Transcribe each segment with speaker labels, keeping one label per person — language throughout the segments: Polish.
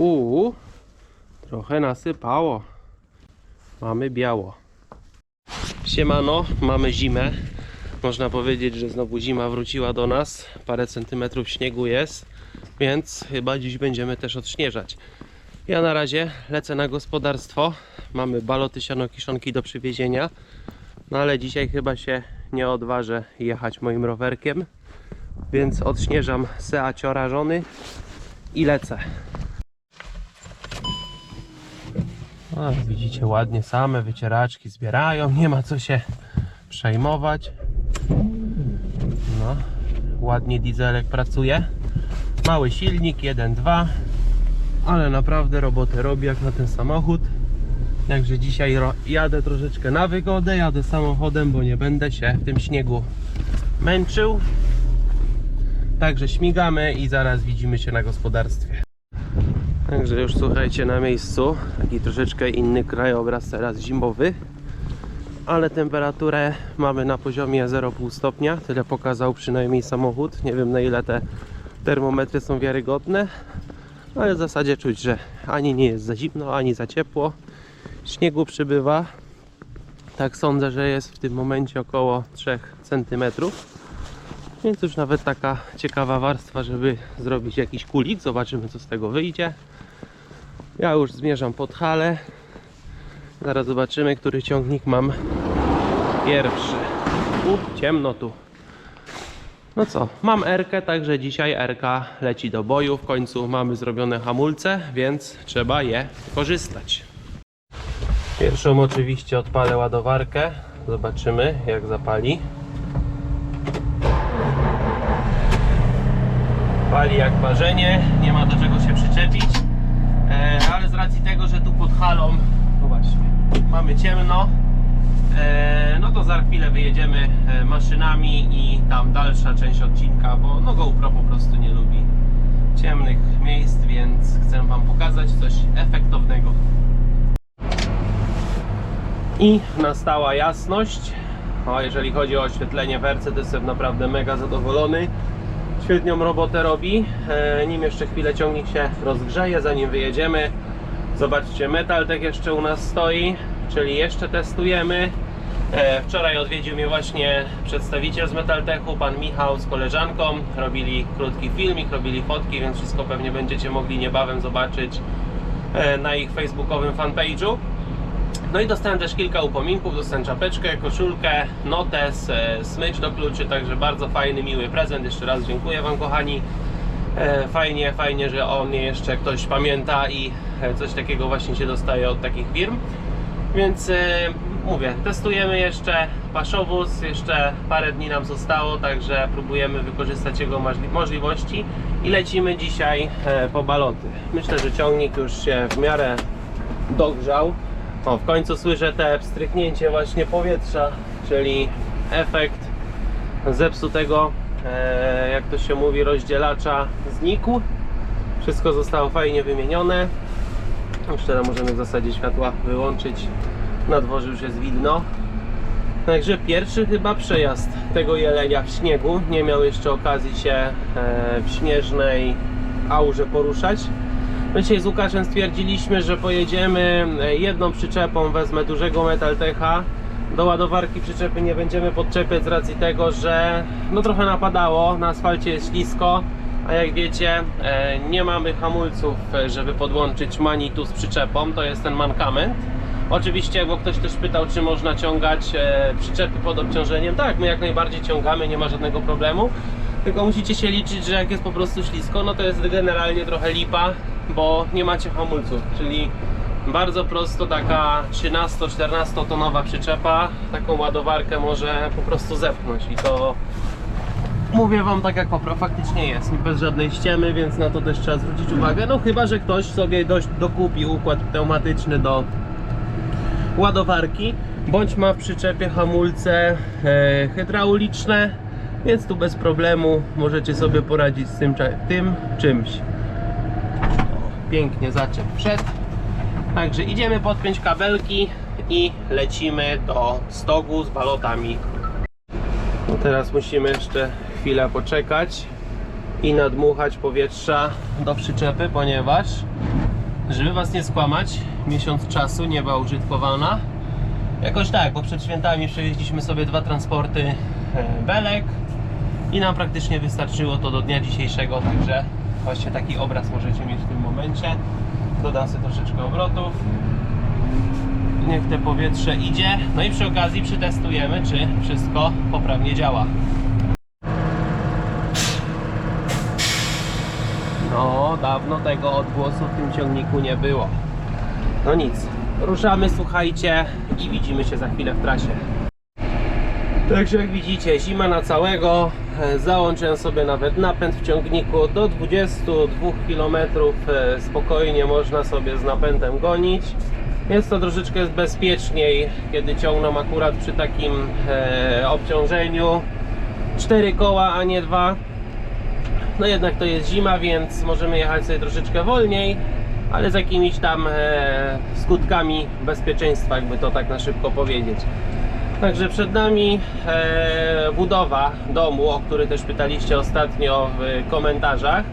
Speaker 1: Uuu, trochę nasypało. Mamy biało. Siemano, mamy zimę. Można powiedzieć, że znowu zima wróciła do nas. Parę centymetrów śniegu jest, więc chyba dziś będziemy też odśnieżać. Ja na razie lecę na gospodarstwo. Mamy baloty sianokiszonki do przywiezienia. No ale dzisiaj chyba się nie odważę jechać moim rowerkiem. Więc odśnieżam seaciora żony i lecę. A, widzicie, ładnie same wycieraczki zbierają, nie ma co się przejmować. No, ładnie dieselek pracuje. Mały silnik, 1.2, ale naprawdę robotę robi jak na ten samochód. Także dzisiaj jadę troszeczkę na wygodę, jadę samochodem, bo nie będę się w tym śniegu męczył. Także śmigamy i zaraz widzimy się na gospodarstwie. Także już słuchajcie na miejscu. Taki troszeczkę inny krajobraz teraz zimowy. Ale temperaturę mamy na poziomie 0,5 stopnia. Tyle pokazał przynajmniej samochód. Nie wiem na ile te termometry są wiarygodne. Ale w zasadzie czuć, że ani nie jest za zimno, ani za ciepło. Śniegu przybywa. Tak sądzę, że jest w tym momencie około 3 cm. Więc już nawet taka ciekawa warstwa, żeby zrobić jakiś kulik. Zobaczymy co z tego wyjdzie. Ja już zmierzam pod halę. Zaraz zobaczymy, który ciągnik mam pierwszy. U, ciemno tu. No co, mam Erkę, także dzisiaj Erka leci do boju. W końcu mamy zrobione hamulce, więc trzeba je korzystać. Pierwszą oczywiście odpalę ładowarkę. Zobaczymy jak zapali. Pali jak parzenie, nie ma do czego się przyczepić. E, ale z racji tego, że tu pod halą, no właśnie, mamy ciemno, e, no to za chwilę wyjedziemy e, maszynami i tam dalsza część odcinka, bo no GoPro po prostu nie lubi ciemnych miejsc, więc chcę Wam pokazać coś efektownego. I nastała jasność. O, jeżeli chodzi o oświetlenie w to jestem naprawdę mega zadowolony. Świetną robotę robi. E, nim jeszcze chwilę ciągnik się rozgrzeje, zanim wyjedziemy. Zobaczcie, metal tak jeszcze u nas stoi, czyli jeszcze testujemy. E, wczoraj odwiedził mnie właśnie przedstawiciel z Metaltechu, pan Michał z koleżanką. Robili krótki filmik, robili fotki, więc wszystko pewnie będziecie mogli niebawem zobaczyć e, na ich facebookowym fanpage'u. No i dostałem też kilka upominków, dostałem czapeczkę, koszulkę, notes, e, smycz do kluczy, także bardzo fajny, miły prezent. Jeszcze raz dziękuję Wam kochani. E, Fajnie, fajnie, że o mnie jeszcze ktoś pamięta i e, coś takiego właśnie się dostaje od takich firm. Więc mówię, testujemy jeszcze paszowóz, jeszcze parę dni nam zostało, także próbujemy wykorzystać jego możli- możliwości i lecimy dzisiaj po baloty. Myślę, że ciągnik już się w miarę dogrzał. O, w końcu słyszę te pstryknięcie właśnie powietrza, czyli efekt zepsutego, e, jak to się mówi, rozdzielacza znikł. Wszystko zostało fajnie wymienione. Już teraz możemy w zasadzie światła wyłączyć. Na dworze już jest widno. Także pierwszy chyba przejazd tego jelenia w śniegu. Nie miał jeszcze okazji się e, w śnieżnej aurze poruszać. My dzisiaj z Łukaszem stwierdziliśmy, że pojedziemy e, jedną przyczepą, wezmę dużego Metaltecha. Do ładowarki przyczepy nie będziemy podczepiać z racji tego, że no trochę napadało, na asfalcie jest ślisko, a jak wiecie e, nie mamy hamulców, e, żeby podłączyć manitu z przyczepą, to jest ten mankament. Oczywiście, bo ktoś też pytał, czy można ciągać przyczepy pod obciążeniem. Tak, my jak najbardziej ciągamy, nie ma żadnego problemu. Tylko musicie się liczyć, że jak jest po prostu ślisko, no to jest generalnie trochę lipa, bo nie macie hamulców. Czyli bardzo prosto taka 13-14 tonowa przyczepa taką ładowarkę może po prostu zepchnąć i to mówię wam tak jak popro faktycznie jest, bez żadnej ściemy, więc na to też trzeba zwrócić uwagę. No chyba, że ktoś sobie dość dokupi układ pneumatyczny do ładowarki, bądź ma w przyczepie hamulce e, hydrauliczne, więc tu bez problemu możecie sobie poradzić z tym, tym czymś. Pięknie zaczep wszedł. Także idziemy podpiąć kabelki i lecimy do stogu z balotami. No teraz musimy jeszcze chwilę poczekać i nadmuchać powietrza do przyczepy, ponieważ żeby was nie skłamać, miesiąc czasu nie była użytkowana. Jakoś tak, bo przed świętami przewieźliśmy sobie dwa transporty e, belek i nam praktycznie wystarczyło to do dnia dzisiejszego, także właśnie taki obraz możecie mieć w tym momencie. Dodam sobie troszeczkę obrotów. Niech te powietrze idzie. No i przy okazji przetestujemy, czy wszystko poprawnie działa. No, dawno tego odgłosu w tym ciągniku nie było. No nic, ruszamy, słuchajcie i widzimy się za chwilę w trasie. Także jak widzicie, zima na całego. Załączyłem sobie nawet napęd w ciągniku do 22 km. e, Spokojnie można sobie z napędem gonić. Jest to troszeczkę bezpieczniej, kiedy ciągną akurat przy takim e, obciążeniu. 4 koła, a nie 2. No jednak to jest zima, więc możemy jechać sobie troszeczkę wolniej, ale z jakimiś tam e, skutkami bezpieczeństwa, jakby to tak na szybko powiedzieć. Także przed nami e, budowa domu, o który też pytaliście ostatnio w komentarzach.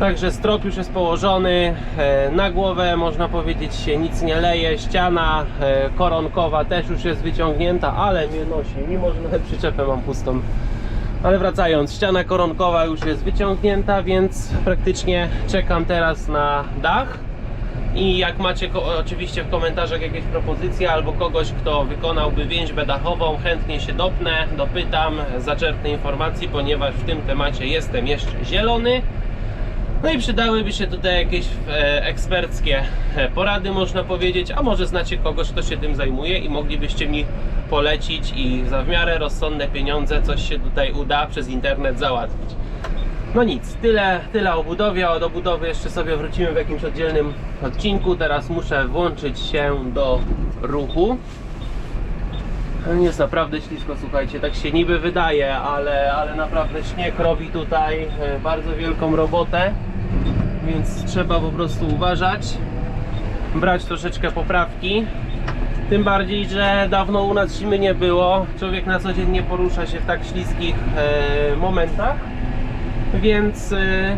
Speaker 1: Także strop już jest położony, e, na głowę można powiedzieć się nic nie leje, ściana e, koronkowa też już jest wyciągnięta, ale mnie nosi, mimo że nawet przyczepę mam pustą. Ale wracając, ściana koronkowa już jest wyciągnięta, więc praktycznie czekam teraz na dach. I jak macie oczywiście w komentarzach jakieś propozycje albo kogoś, kto wykonałby więźbę dachową, chętnie się dopnę, dopytam, zaczerpnę informacji, ponieważ w tym temacie jestem jeszcze zielony. No i przydałyby się tutaj jakieś e, eksperckie e, porady, można powiedzieć, a może znacie kogoś, kto się tym zajmuje i moglibyście mi polecić i za w miarę rozsądne pieniądze coś się tutaj uda przez internet załatwić. No nic, tyle, tyle o budowie, a do budowy jeszcze sobie wrócimy w jakimś oddzielnym odcinku. Teraz muszę włączyć się do ruchu. Jest naprawdę ślisko, słuchajcie, tak się niby wydaje, ale, ale naprawdę śnieg robi tutaj e, bardzo wielką robotę, więc trzeba po prostu uważać, brać troszeczkę poprawki. Tym bardziej, że dawno u nas zimy nie było. Człowiek na co dzień nie porusza się w tak śliskich e, momentach, więc e,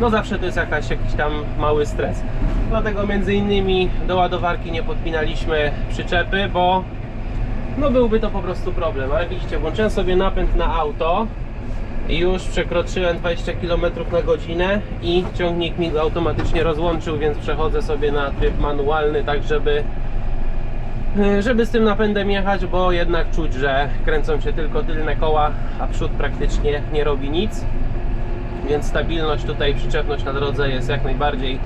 Speaker 1: no zawsze to jest jakaś, jakiś tam mały stres. Dlatego między innymi do ładowarki nie podpinaliśmy przyczepy, bo no byłby to po prostu problem, ale widzicie, włączyłem sobie napęd na auto i już przekroczyłem 20 km na godzinę i ciągnik mi go automatycznie rozłączył, więc przechodzę sobie na tryb manualny, tak żeby e, żeby z tym napędem jechać, bo jednak czuć, że kręcą się tylko tylne koła, a przód praktycznie nie robi nic. Więc stabilność tutaj, przyczepność na drodze jest jak najbardziej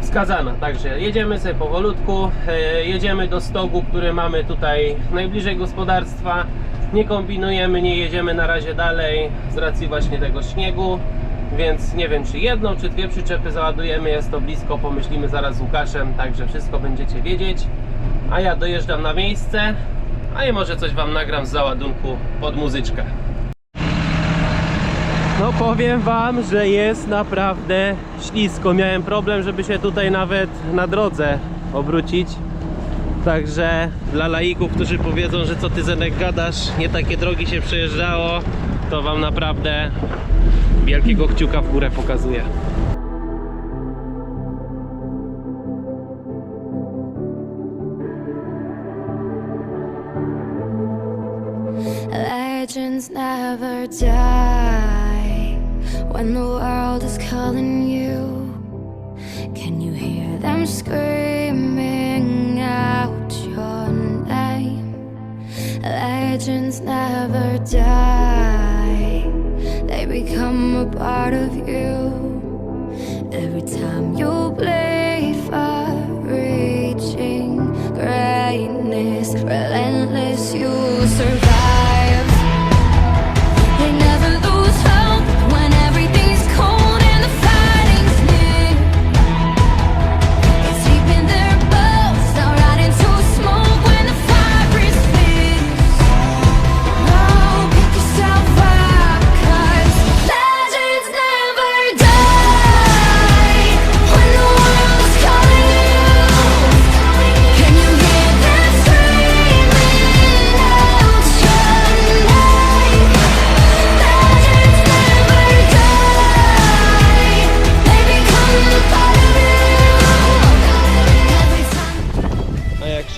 Speaker 1: wskazana. Także jedziemy sobie powolutku, e, jedziemy do stogu, który mamy tutaj najbliżej gospodarstwa. Nie kombinujemy, nie jedziemy na razie dalej z racji właśnie tego śniegu. Więc nie wiem, czy jedną, czy dwie przyczepy załadujemy. Jest to blisko, pomyślimy zaraz z Łukaszem, także wszystko będziecie wiedzieć. A ja dojeżdżam na miejsce, a i może coś Wam nagram z załadunku pod muzyczkę. No powiem wam, że jest naprawdę ślisko. Miałem problem, żeby się tutaj nawet na drodze obrócić. Także dla laików, którzy powiedzą, że co ty Zenek gadasz, nie takie drogi się przejeżdżało, to wam naprawdę wielkiego kciuka w górę pokazuję.
Speaker 2: Legends never die when the world is calling you. Can you hear them screaming out your name? Legends never die, they become a part of you. Every time you bleed for reaching greatness, relentless, you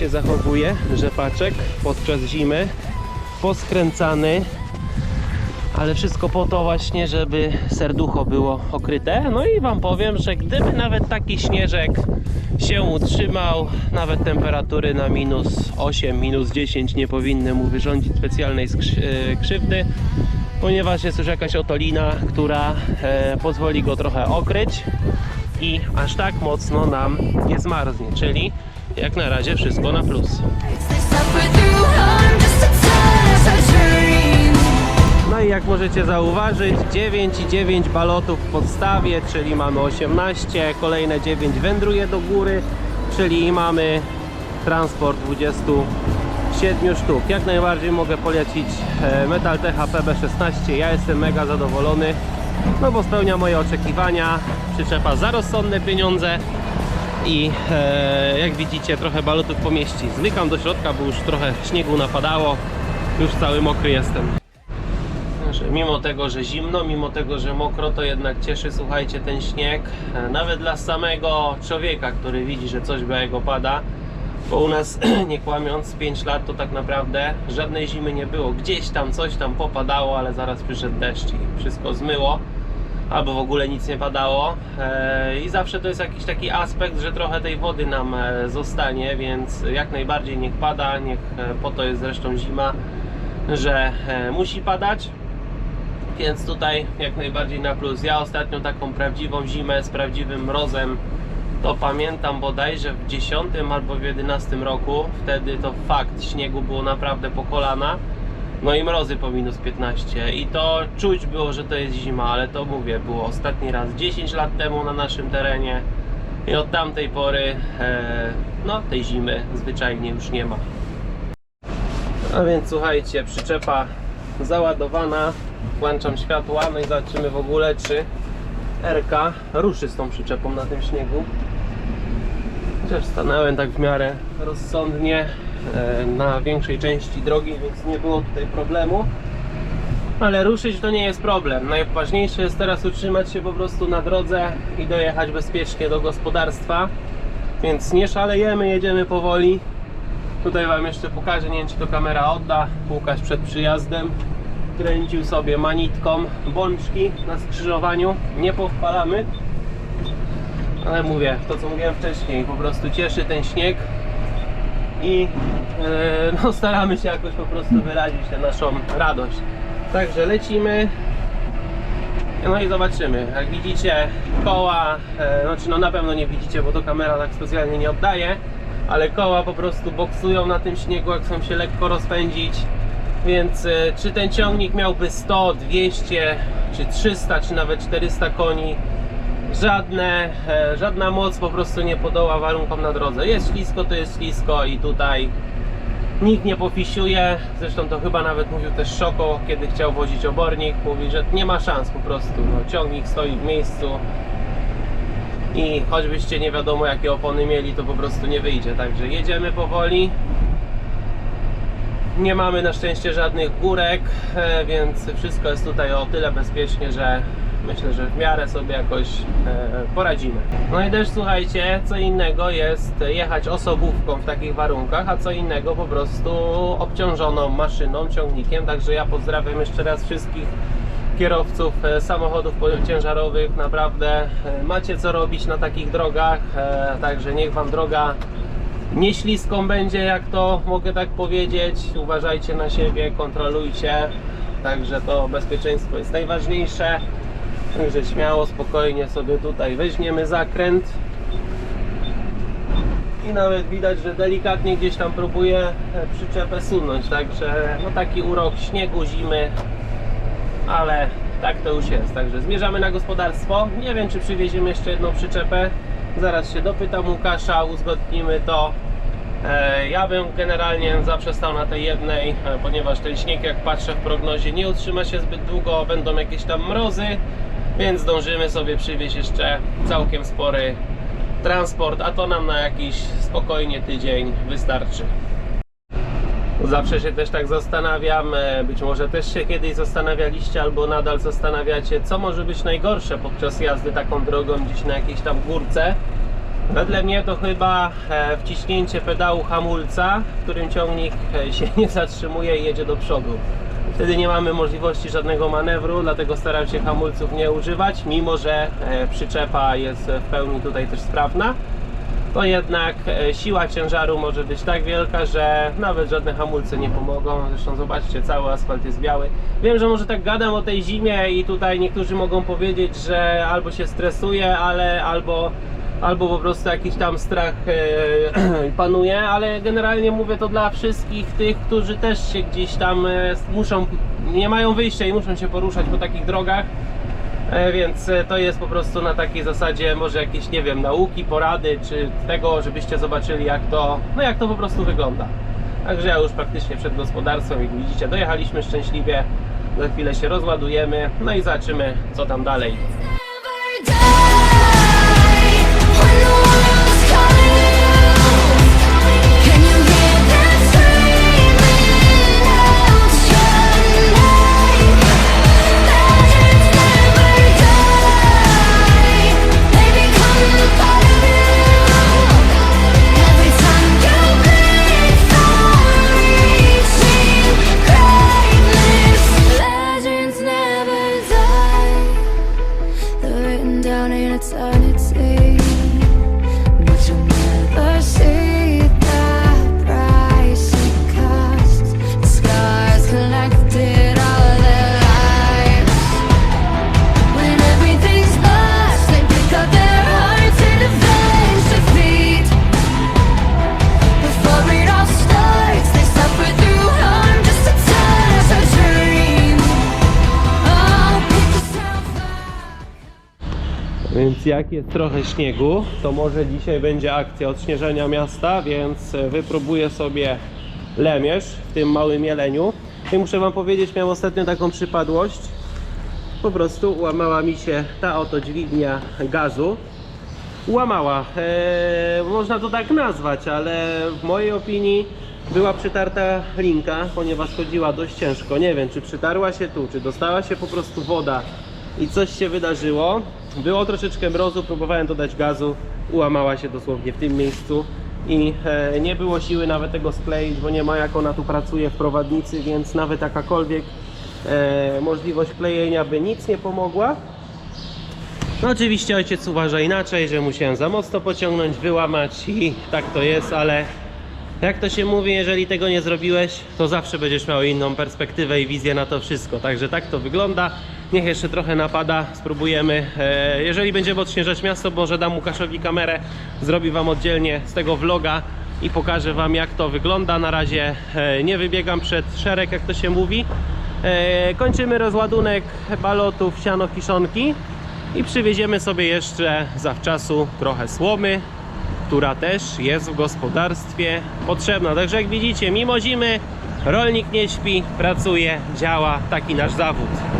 Speaker 1: zachowuje rzepaczek podczas zimy. Poskręcany. Ale wszystko po to właśnie, żeby serducho było okryte. No i Wam powiem, że gdyby nawet taki śnieżek się utrzymał, nawet temperatury na minus 8, minus 10 nie powinny mu wyrządzić specjalnej e, krzywdy, ponieważ jest już jakaś otolina, która e, pozwoli go trochę okryć i aż tak mocno nam nie zmarznie, czyli jak na razie wszystko na plus. No i jak możecie zauważyć 9,9 balotów w podstawie, czyli mamy 18, kolejne 9 wędruje do góry, czyli mamy transport 27 sztuk. Jak najbardziej mogę polecić e, Metal THP B16, ja jestem mega zadowolony, no bo spełnia moje oczekiwania, przyczepa za rozsądne pieniądze i e, jak widzicie trochę balotów pomieści. Zmykam do środka, bo już trochę śniegu napadało, już cały mokry jestem że mimo tego, że zimno, mimo tego, że mokro, to jednak cieszy, słuchajcie, ten śnieg. E, Nawet dla samego człowieka, który widzi, że coś białego pada. Bo u nas, nie kłamiąc, 5 lat to tak naprawdę żadnej zimy nie było. Gdzieś tam coś tam popadało, ale zaraz przyszedł deszcz i wszystko zmyło. Albo w ogóle nic nie padało. E, I zawsze to jest jakiś taki aspekt, że trochę tej wody nam e, zostanie, więc jak najbardziej niech pada, niech e, po to jest zresztą zima, że musi padać. Więc tutaj jak najbardziej na plus. Ja ostatnio taką prawdziwą zimę z prawdziwym mrozem to pamiętam bodajże w 10 albo w 11 roku. Wtedy to fakt, śniegu było naprawdę po kolana. No i mrozy po minus 15 i to czuć było, że to jest zima, ale to mówię, było ostatni raz 10 lat temu na naszym terenie i od tamtej pory e, no tej zimy zwyczajnie już nie ma. A więc słuchajcie, przyczepa załadowana, włączam światła, no i zobaczymy w ogóle czy RK ruszy z tą przyczepą na tym śniegu. Chociaż stanąłem tak w miarę rozsądnie na większej części drogi, więc nie było tutaj problemu. Ale ruszyć to nie jest problem. Najważniejsze jest teraz utrzymać się po prostu na drodze i dojechać bezpiecznie do gospodarstwa. Więc nie szalejemy, jedziemy powoli. Tutaj Wam jeszcze pokażę, nie wiem czy to kamera odda. Łukasz przed przyjazdem kręcił sobie manitką bączki na skrzyżowaniu. Nie powpalamy. Ale mówię, to co mówiłem wcześniej, po prostu cieszy ten śnieg i e, no, staramy się jakoś po prostu wyrazić tę naszą radość. Także lecimy. No i zobaczymy. Jak widzicie koła, e, znaczy no na pewno nie widzicie, bo to kamera tak specjalnie nie oddaje, ale koła po prostu boksują na tym śniegu, jak chcą się lekko rozpędzić. Więc e, czy ten ciągnik miałby 100, 200, czy 300, czy nawet 400 koni, żadne, e, żadna moc po prostu nie podoła warunkom na drodze. Jest ślisko, to jest ślisko i tutaj nikt nie pofisiuje. Zresztą to chyba nawet mówił też Szoko, kiedy chciał wozić obornik. Mówi, że nie ma szans po prostu. No, ciągnik stoi w miejscu i choćbyście nie wiadomo jakie opony mieli, to po prostu nie wyjdzie. Także jedziemy powoli. Nie mamy na szczęście żadnych górek, e, więc wszystko jest tutaj o tyle bezpiecznie, że myślę, że w miarę sobie jakoś e, poradzimy. No i też słuchajcie, co innego jest jechać osobówką w takich warunkach, a co innego po prostu obciążoną maszyną, ciągnikiem. Także ja pozdrawiam jeszcze raz wszystkich kierowców e, samochodów ciężarowych. Naprawdę e, macie co robić na takich drogach, także niech Wam droga nie śliską będzie, jak to mogę tak powiedzieć. Uważajcie na siebie, kontrolujcie. Także to bezpieczeństwo jest najważniejsze. Także śmiało, spokojnie sobie tutaj weźmiemy zakręt. I nawet widać, że delikatnie gdzieś tam próbuje e, przyczepę sunąć. Także no taki urok śniegu, zimy. Ale tak to już jest. Także zmierzamy na gospodarstwo. Nie wiem, czy przywieziemy jeszcze jedną przyczepę. Zaraz się dopytam Łukasza, uzgodnimy to. E, Ja bym generalnie zaprzestał na tej jednej, e, ponieważ ten śnieg, jak patrzę w prognozie, nie utrzyma się zbyt długo, będą jakieś tam mrozy, więc zdążymy sobie przywieźć jeszcze całkiem spory transport, a to nam na jakiś spokojnie tydzień wystarczy. Zawsze się też tak zastanawiam, e, być może też się kiedyś zastanawialiście albo nadal zastanawiacie, co może być najgorsze podczas jazdy taką drogą gdzieś na jakiejś tam górce. Wedle mnie to chyba e, wciśnięcie pedału hamulca, w którym ciągnik e, się nie zatrzymuje i jedzie do przodu. Wtedy nie mamy możliwości żadnego manewru, dlatego staram się hamulców nie używać, mimo że e, przyczepa jest w pełni tutaj też sprawna. To jednak e, siła ciężaru może być tak wielka, że nawet żadne hamulce nie pomogą. Zresztą zobaczcie, cały asfalt jest biały. Wiem, że może tak gadam o tej zimie i tutaj niektórzy mogą powiedzieć, że albo się stresuje, ale albo albo po prostu jakiś tam strach e, panuje, ale generalnie mówię to dla wszystkich tych, którzy też się gdzieś tam e, muszą, nie mają wyjścia i muszą się poruszać po takich drogach. E, Więc to jest po prostu na takiej zasadzie może jakieś, nie wiem, nauki, porady, czy tego, żebyście zobaczyli jak to, no jak to po prostu wygląda. Także ja już praktycznie przed gospodarstwem, jak widzicie, dojechaliśmy szczęśliwie. Za chwilę się rozładujemy, no i zobaczymy co tam dalej. Więc jak jest trochę śniegu, to może dzisiaj będzie akcja odśnieżenia miasta, więc e, wypróbuję sobie lemierz w tym małym jeleniu. I muszę wam powiedzieć, miałem ostatnio taką przypadłość. Po prostu łamała mi się ta oto dźwignia gazu. Łamała. Eee, można to tak nazwać, ale w mojej opinii była przytarta linka, ponieważ chodziła dość ciężko. Nie wiem, czy przytarła się tu, czy dostała się po prostu woda i coś się wydarzyło. Było troszeczkę mrozu, próbowałem dodać gazu, ułamała się dosłownie w tym miejscu i e, nie było siły nawet tego skleić, bo nie ma jak ona tu pracuje w prowadnicy, więc nawet jakakolwiek e, możliwość klejenia by nic nie pomogła. No oczywiście ojciec uważa inaczej, że musiałem za mocno pociągnąć, wyłamać i tak to jest, ale jak to się mówi, jeżeli tego nie zrobiłeś, to zawsze będziesz miał inną perspektywę i wizję na to wszystko. Także tak to wygląda. Niech jeszcze trochę napada, spróbujemy. E, jeżeli będziemy odśnieżać miasto, może dam Łukaszowi kamerę, zrobi Wam oddzielnie z tego vloga i pokażę Wam jak to wygląda. Na razie e, nie wybiegam przed szereg, jak to się mówi. E, kończymy rozładunek balotów siano-kiszonki i przywieziemy sobie jeszcze zawczasu trochę słomy, która też jest w gospodarstwie potrzebna. Także jak widzicie, mimo zimy rolnik nie śpi, pracuje, działa, taki nasz zawód.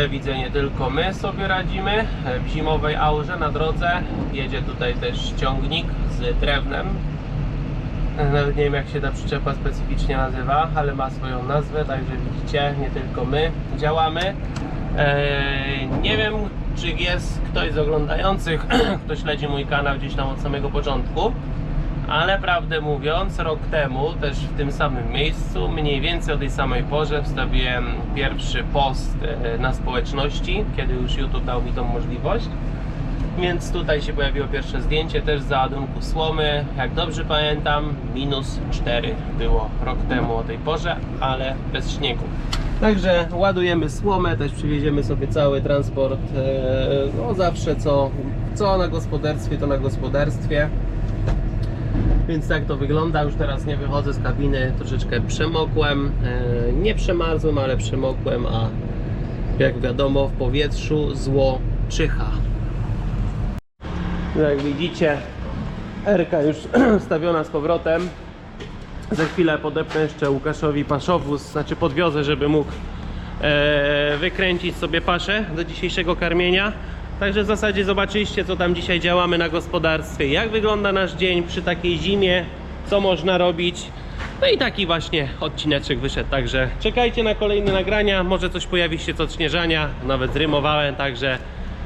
Speaker 1: Ale widzę, nie tylko my sobie radzimy. W zimowej aurze na drodze jedzie tutaj też ciągnik z drewnem. Nawet nie wiem jak się ta przyczepa specyficznie nazywa, ale ma swoją nazwę, także widzicie, nie tylko my działamy. Eee, nie wiem, czy jest ktoś z oglądających, kto śledzi mój kanał gdzieś tam od samego początku, ale prawdę mówiąc, rok temu, też w tym samym miejscu, mniej więcej o tej samej porze, wstawiłem pierwszy post e, na społeczności, kiedy już YouTube dał mi tą możliwość. Więc tutaj się pojawiło pierwsze zdjęcie też z załadunku słomy. Jak dobrze pamiętam, minus 4 było rok temu o tej porze, ale bez śniegu. Także ładujemy słomę, też przywieziemy sobie cały transport. e, No zawsze co, co na gospodarstwie, to na gospodarstwie. Więc tak to wygląda. Już teraz nie wychodzę z kabiny, troszeczkę przemokłem. E, Nie przemarzłem, ale przemokłem, a jak wiadomo w powietrzu zło czyha. Jak widzicie, Erka już wstawiona z powrotem. Za chwilę podepnę jeszcze Łukaszowi paszowóz, znaczy podwiozę, żeby mógł e, wykręcić sobie paszę do dzisiejszego karmienia. Także w zasadzie zobaczyliście, co tam dzisiaj działamy na gospodarstwie, jak wygląda nasz dzień przy takiej zimie, co można robić. No i taki właśnie odcineczek wyszedł, także czekajcie na kolejne nagrania, może coś pojawi się z odśnieżania, nawet zrymowałem, także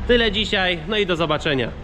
Speaker 1: tyle dzisiaj, no i do zobaczenia.